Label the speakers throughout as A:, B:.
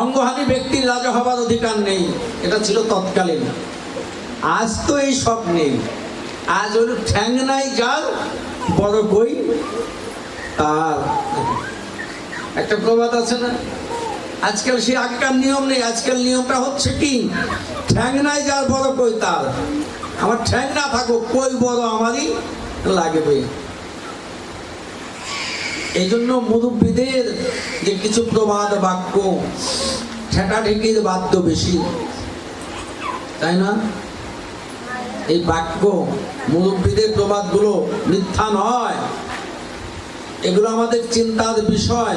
A: অঙ্গহানি ব্যক্তির রাজা হবার অধিকার নেই, এটা ছিল তৎকালীন। আজ তো এই সব নেই। আজ ওর ঠ্যাং নাই, যার বড় বই, তার একটা প্রবাদ আছে না? আজকাল সেই আগকার নিয়ম নেই, আজকাল নিয়মটা হচ্ছে কি? ঠ্যাং নাই, যার বড় কই তার। আমার ঠ্যাং না থাকুক, কই বড় আমারই লাগবে এই জন্য মুরব্বীদের যে কিছু প্রবাদ বাক্য ঠেকা ঠেকির বাদ্য বেশি। তাই না? এই বাক্য, মুরব্বীদের প্রবাদগুলো মিথ্যা নয়। এগুলো আমাদের চিন্তার বিষয়।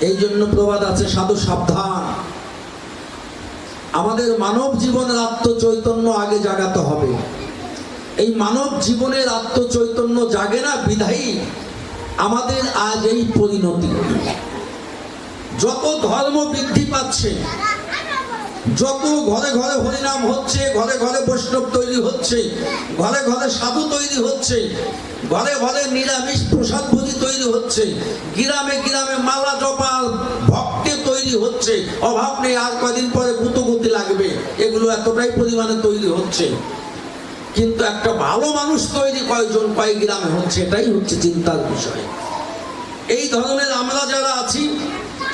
A: এই জন্য প্রবাদ আছে সাধু সাবধান। আমাদের মানব জীবনের আত্মচৈতন্য আগে জাগাতে হবে। এই মানব জীবনের আত্মচৈতন্য জাগে না বিধায়ী। আমাদের আজ এই পরিণতি। যত ধর্ম বৃদ্ধি পাচ্ছে, যত ঘরে ঘরে হরিনাম হচ্ছে, ঘরে ঘরে বৈষ্ণব তৈরি হচ্ছে, ঘরে ঘরে সাধু তৈরি হচ্ছে, ঘরে ঘরে নিরামিষ প্রসাদ ভোজি তৈরি হচ্ছে, গ্রামে গ্রামে মালা জপাল, ভক্তে তৈরি হচ্ছে, অভাব নেই, আর কদিন পরে গুতগুতি লাগবে, এগুলো এতটাই পরিমাণে তৈরি হচ্ছে। কিন্তু একটা ভালো মানুষ তৈরি কয়জন কয় গ্রামে হচ্ছে এটাই হচ্ছে চিন্তার বিষয়। এই ধরনের আমরা যারা আছি,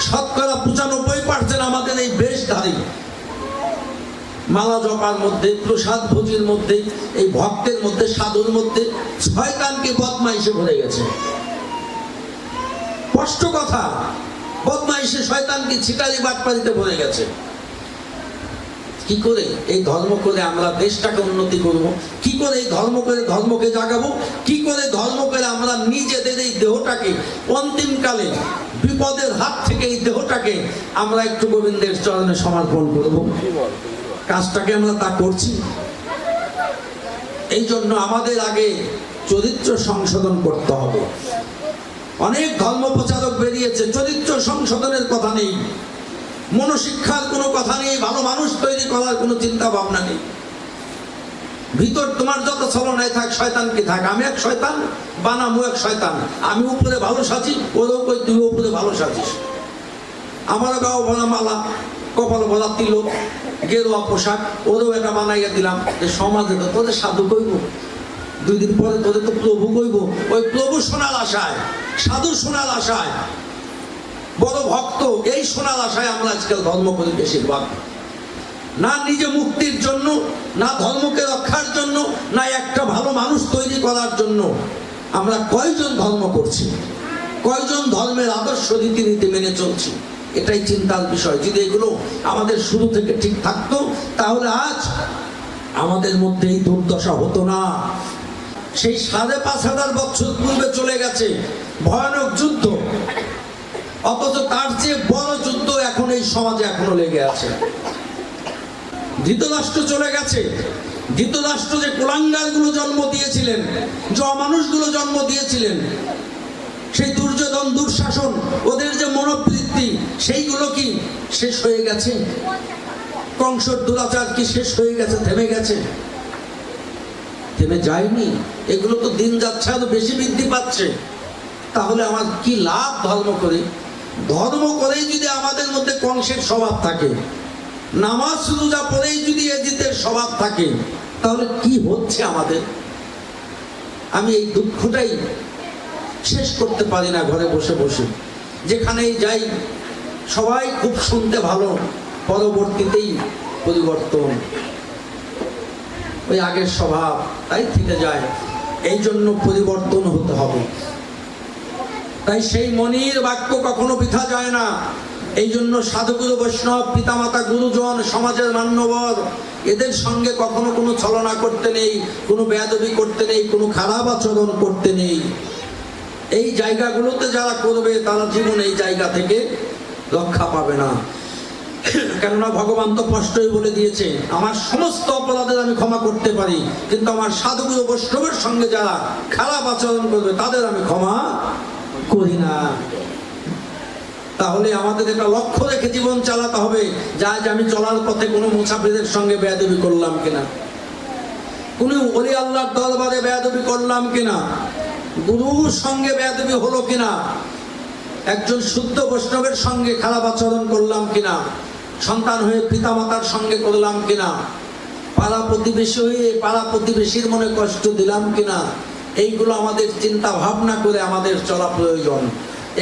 A: শতকরা পঁচানব্বই পার্সেন্ট আমাদের এই বেশধারী। মালা জপার মধ্যে, প্রসাদ ভোজির মধ্যে, এই ভক্তের মধ্যে, সাধুর মধ্যে শয়তানকে বদমাইশে ভরে গেছে। স্পষ্ট কথা, বদমাইশে শয়তানকে ছিটারি বাটপারিতে ভরে গেছে। কি করে এই ধর্ম করে আমরা দেশটাকে উন্নতি করব? কি করে এই ধর্ম করে ধর্মকে জাগাবো? কি করে ধর্ম করে আমরা নিজেদের এই দেহটাকে অন্তিমকালে বিপদের হাত থেকে এই দেহটাকে আমরা একটু গোবিন্দের চরণে সমর্পণ করব? কাজটাকে আমরা তা করছি। এই জন্য আমাদের আগে চরিত্র সংশোধন করতে হবে। অনেক ধর্ম প্রচারক বেরিয়েছে, চরিত্র সংশোধনের কথা নেই। মনোশিক্ষার কোনো কথা নেই, ভালো মানুষ তৈরি করার কোনো চিন্তা ভাবনা নেই। ভিতর তোমার যত ছলনায় থাক শয়তানকে থাক? আমি এক শয়তান, বানামু এক শয়তান। আমি উপরে ভালো সাজি, ওরও কই তুই উপরে ভালো সাজিস। আমারও গাও ভরা মালা, কপাল ভরা তিলক গেরুয়া পোশাক, ওরও এটা বানাইয়া দিলাম যে সমাজে তো তোদের সাধু কইব, দুই দিন পরে তোদের তো প্রভু কইব। ওই প্রভু শোনার আশায় সাধু শোনার আশায়। বড় ভক্ত, এই শোনার আশায় আমরা আজকাল ধর্ম করি বেশিরভাগ। না নিজে মুক্তির জন্য, না ধর্মকে রক্ষার জন্য, না একটা ভালো মানুষ তৈরি করার জন্য আমরা কয়জন ধর্ম করছি? কয়জন ধর্মের আদর্শ রীতিনীতি মেনে চলছি? এটাই চিন্তার বিষয়। যদি এগুলো আমাদের শুরু থেকে ঠিক থাকতো, তাহলে আজ আমাদের মধ্যে এই দুর্দশা হতো না। সেই সাড়ে পাঁচ হাজার বছর পূর্বে চলে গেছে ভয়ানক যুদ্ধ। অথচ তার চেয়ে বড় যুদ্ধ এখন এই সমাজে এখনও লেগে আছে। ধৃতরাষ্ট্র চলে গেছে। ধৃতরাষ্ট্র যে কুলাঙ্গারগুলো জন্ম দিয়েছিলেন, যে অমানুষগুলো জন্ম দিয়েছিলেন, সেই দুর্যোধন, দুঃশাসন, ওদের যে মনোবৃত্তি, সেইগুলো কি শেষ হয়ে গেছে? কংসর দুরাচার কি শেষ হয়ে গেছে, থেমে গেছে? থেমে যায়নি। এগুলো তো দিন যাচ্ছে, আরও বেশি বৃদ্ধি পাচ্ছে। তাহলে আমার কি লাভ ধর্ম করে? ধর্ম করেই যদি আমাদের মধ্যে কংসের স্বভাব থাকে, নামাজ রোজা পরেই যদি এজিতের স্বভাব থাকে, তাহলে কি হচ্ছে আমাদের? আমি এই দুঃখটাই শেষ করতে পারি না ঘরে বসে বসে। যেখানেই যাই, সবাই খুব শুনতে ভালো, পরবর্তীতেই পরিবর্তন। ওই আগের স্বভাব, তাই থেকে যায়। এই জন্য পরিবর্তন হতে হবে। তাই সেই মনির বাক্য কখনো বৃথা যায় না। এই জন্য সাধুগুরু বৈষ্ণব, পিতামাতা, গুরুজন, সমাজের মান্যবর, এদের সঙ্গে কখনো কোনো ছলনা করতে নেই, কোনো বেয়াদবি করতে নেই, কোনো খারাপ আচরণ করতে নেই। এই জায়গাগুলোতে যারা করবে, তারা জীবন এই জায়গা থেকে রক্ষা পাবে না। কেননা ভগবান তো স্পষ্টই বলে দিয়েছে, আমার সমস্ত অপরাধের আমি ক্ষমা করতে পারি, কিন্তু আমার সাধুগুরু বৈষ্ণবের সঙ্গে যারা খারাপ আচরণ করবে, তাদের আমি ক্ষমা করি না। তাহলে আমাদের একটা লক্ষ্য রেখে জীবন চালাতে হবে যা আজ আমি চলার পথে কোনো মুসাফিরের সঙ্গে বেয়াদবি করলাম কিনা। কোন অলি আল্লাহর দরবারে বেয়াদবি করলাম কিনা। গুরুর সঙ্গে বেয়াদবি হলো কিনা। একজন শুদ্ধ বৈষ্ণবের সঙ্গে খারাপ আচরণ করলাম কিনা। সন্তান হয়ে পিতামাতার সঙ্গে করলাম কিনা। পাড়া প্রতিবেশী হয়ে পাড়া প্রতিবেশীর মনে কষ্ট দিলাম কিনা। এইগুলো আমাদের চিন্তা ভাবনা করে আমাদের চলা প্রয়োজন।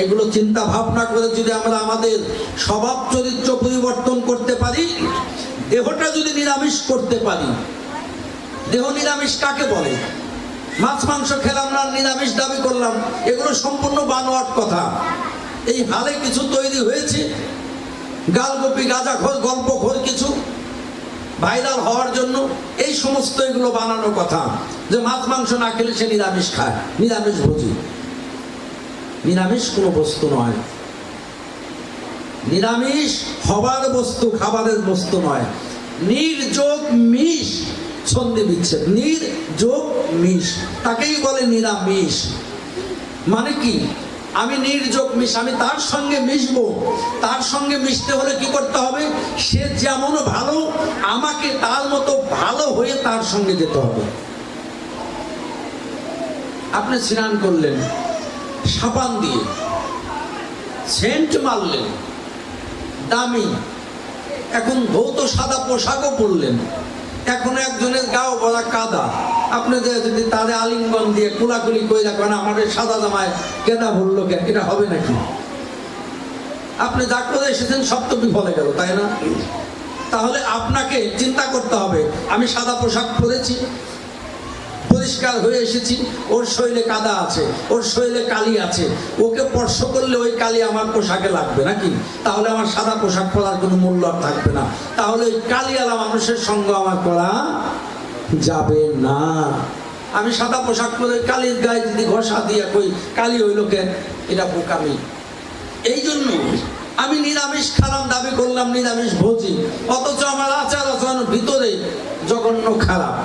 A: এগুলো চিন্তা ভাবনা করে যদি আমরা আমাদের স্বভাব চরিত্র পরিবর্তন করতে পারি, দেহটা যদি নিরামিষ করতে পারি, দেহ নিরামিষ কাকে বলে? মাছ, মাংস খেলাম না, নিরামিষ দাবি করলাম, এগুলো সম্পূর্ণ বানোয়াট কথা। এই হালে কিছু তৈরি হয়েছে? গালগোপি, গাঁজাখোর, গল্পখোর কিছু ভাইরাল হওয়ার জন্য এই সমস্ত এগুলো বানানো কথা। যে মাছ, মাংস না খেলে সে নিরামিষ খায়। নিরামিষ ভোজি। নিরামিষ কোনো বস্তু নয়। নিরামিষ হবার বস্তু, খাবারের বস্তু নয়। নির্যোগ মিষ, ছন্দে বিচ্ছেদ। নির্যোগ মিষ। তাকেই বলে নিরামিষ। মানে কি? আমি নির্যোগ মিশ আমি তার সঙ্গে মিশবো। তার সঙ্গে মিশতে হলে কি করতে হবে? সে যেমন ভালো, আমাকে তার মতো ভালো হয়ে তার সঙ্গে যেতে হবে। আপনি স্নান করলেন, সাবান দিয়ে সেন্ট মারলেন, দামি, এখন ভৌত সাদা পোশাকও পরলেন, এখন একজনের গাও বলা কাদা। আপনি যদি তাদের আলিঙ্গন দিয়ে কুলাকুলি করে রাখবেন এই সাদা জামায় কেদা ভরলো কেন? এটা হবে নাকি? আপনি যা করে এসেছেন, সব তো বিফলে গেল, তাই না? তাহলে আপনাকে চিন্তা করতে হবে, আমি সাদা পোশাক পরেছি। পরিষ্কার হয়ে এসেছি, ওর শরীরে কাদা আছে, ওর শরীরে কালি আছে। ওকে স্পর্শ করলে ওই কালি আমার পোশাকে লাগবে নাকি? তাহলে আমার সাদা পোশাক পরার কোনো মূল্য থাকবে না। তাহলে ওই কালিওয়ালা মানুষের সঙ্গ আমার করা যাবে না। আমি সাদা পোশাক পরে কালির গায়ে যদি ঘষা দিয়ে কই, কালি হইল কেন এটা বোকামি। এই জন্য আমি নিরামিষ খারাপ দাবি করলাম, নিরামিষ ভোজি। অথচ আমার আচার আচরণ ভিতরে জঘন্য খারাপ।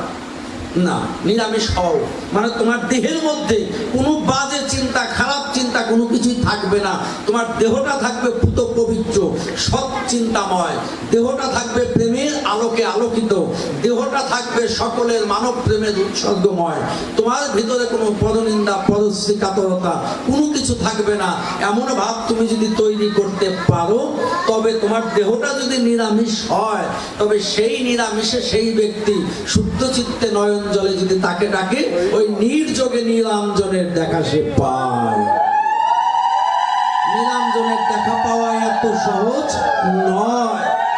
A: না, নিরামিষ হও মানে তোমার দেহের মধ্যে কোনো বাজে চিন্তা, খারাপ চিন্তা কোনো কিছুই থাকবে না। তোমার দেহটা থাকবে পুত সৎ চিন্তাময়। দেহটা থাকবে প্রেমের আলোকে আলোকিত। দেহটা থাকবে সকলের মানব প্রেমের উৎসর্গময়। তোমার ভিতরে কোনো পদনিন্দা, পদশ্রী, কাতরতা কোনো কিছু থাকবে না। এমন ভাব তুমি যদি তৈরি করতে পারো, তবে তোমার দেহটা যদি নিরামিষ হয়, তবে সেই নিরামিষে সেই ব্যক্তি শুদ্ধ চিত্তে নয়ন জলে যদি তাকে ডাকে, ওই নির্যোগে নীলাঞ্জনের দেখা সে পায়। নীলাঞ্জনের দেখা পাওয়া এত সহজ নয়।